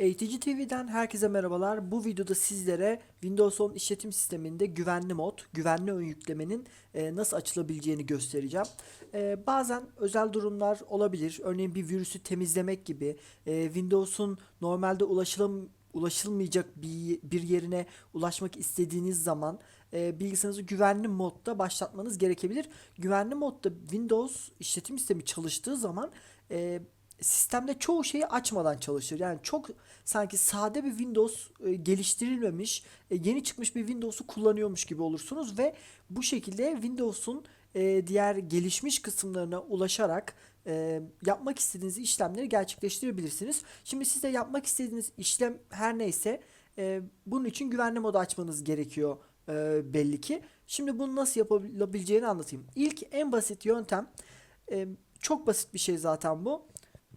Eğitici TV'den herkese merhabalar. Bu videoda sizlere Windows 10 işletim sisteminde güvenli mod, güvenli ön yüklemenin e, nasıl açılabileceğini göstereceğim. E, bazen özel durumlar olabilir. Örneğin bir virüsü temizlemek gibi e, Windows'un normalde ulaşılam ulaşılmayacak bir, bir yerine ulaşmak istediğiniz zaman e, bilgisayarınızı güvenli modda başlatmanız gerekebilir. Güvenli modda Windows işletim sistemi çalıştığı zaman e, sistemde çoğu şeyi açmadan çalışır. Yani çok sanki sade bir Windows e, geliştirilmemiş, e, yeni çıkmış bir Windows'u kullanıyormuş gibi olursunuz ve bu şekilde Windows'un e, diğer gelişmiş kısımlarına ulaşarak e, yapmak istediğiniz işlemleri gerçekleştirebilirsiniz. Şimdi size yapmak istediğiniz işlem her neyse e, bunun için güvenli modu açmanız gerekiyor e, belli ki. Şimdi bunu nasıl yapılabileceğini anlatayım. İlk en basit yöntem e, çok basit bir şey zaten bu.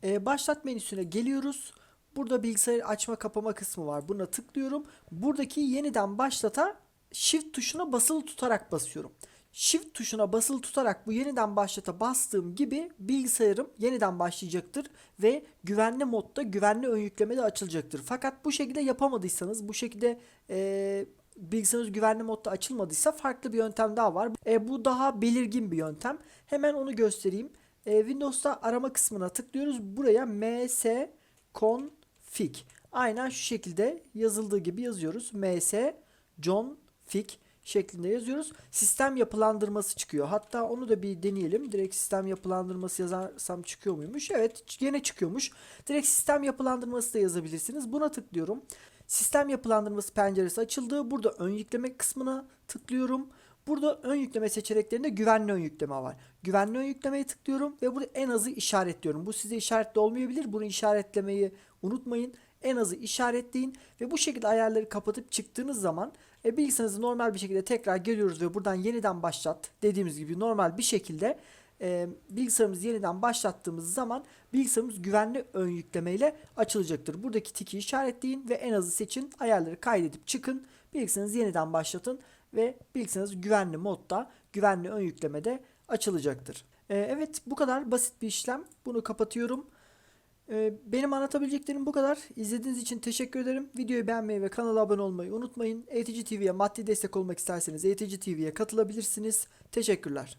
E, başlat menüsüne geliyoruz. Burada bilgisayar açma kapama kısmı var. Buna tıklıyorum. Buradaki yeniden başlata shift tuşuna basılı tutarak basıyorum. Shift tuşuna basılı tutarak bu yeniden başlata bastığım gibi bilgisayarım yeniden başlayacaktır ve güvenli modda güvenli ön yükleme de açılacaktır. Fakat bu şekilde yapamadıysanız bu şekilde e, bilgisayarınız güvenli modda açılmadıysa farklı bir yöntem daha var. E, bu daha belirgin bir yöntem. Hemen onu göstereyim. E, Windows'ta arama kısmına tıklıyoruz. Buraya ms config. Aynen şu şekilde yazıldığı gibi yazıyoruz. ms John Fig şeklinde yazıyoruz. Sistem yapılandırması çıkıyor. Hatta onu da bir deneyelim. Direkt sistem yapılandırması yazarsam çıkıyor muymuş? Evet yine çıkıyormuş. Direkt sistem yapılandırması da yazabilirsiniz. Buna tıklıyorum. Sistem yapılandırması penceresi açıldı. Burada ön yükleme kısmına tıklıyorum. Burada ön yükleme seçeneklerinde güvenli ön yükleme var. Güvenli ön yüklemeye tıklıyorum ve burada en azı işaretliyorum. Bu size işaretli olmayabilir. Bunu işaretlemeyi unutmayın. En azı işaretleyin ve bu şekilde ayarları kapatıp çıktığınız zaman e, bilgisayarınızı normal bir şekilde tekrar geliyoruz ve buradan yeniden başlat dediğimiz gibi normal bir şekilde e, bilgisayarımızı yeniden başlattığımız zaman bilgisayarımız güvenli ön yüklemeyle açılacaktır. Buradaki tiki işaretleyin ve en azı seçin. Ayarları kaydedip çıkın. Bilgisayarınızı yeniden başlatın ve bilgisayarınız güvenli modda, güvenli ön yüklemede açılacaktır. E, evet bu kadar basit bir işlem. Bunu kapatıyorum. E, benim anlatabileceklerim bu kadar. İzlediğiniz için teşekkür ederim. Videoyu beğenmeyi ve kanala abone olmayı unutmayın. Eğitici TV'ye maddi destek olmak isterseniz Eğitici TV'ye katılabilirsiniz. Teşekkürler.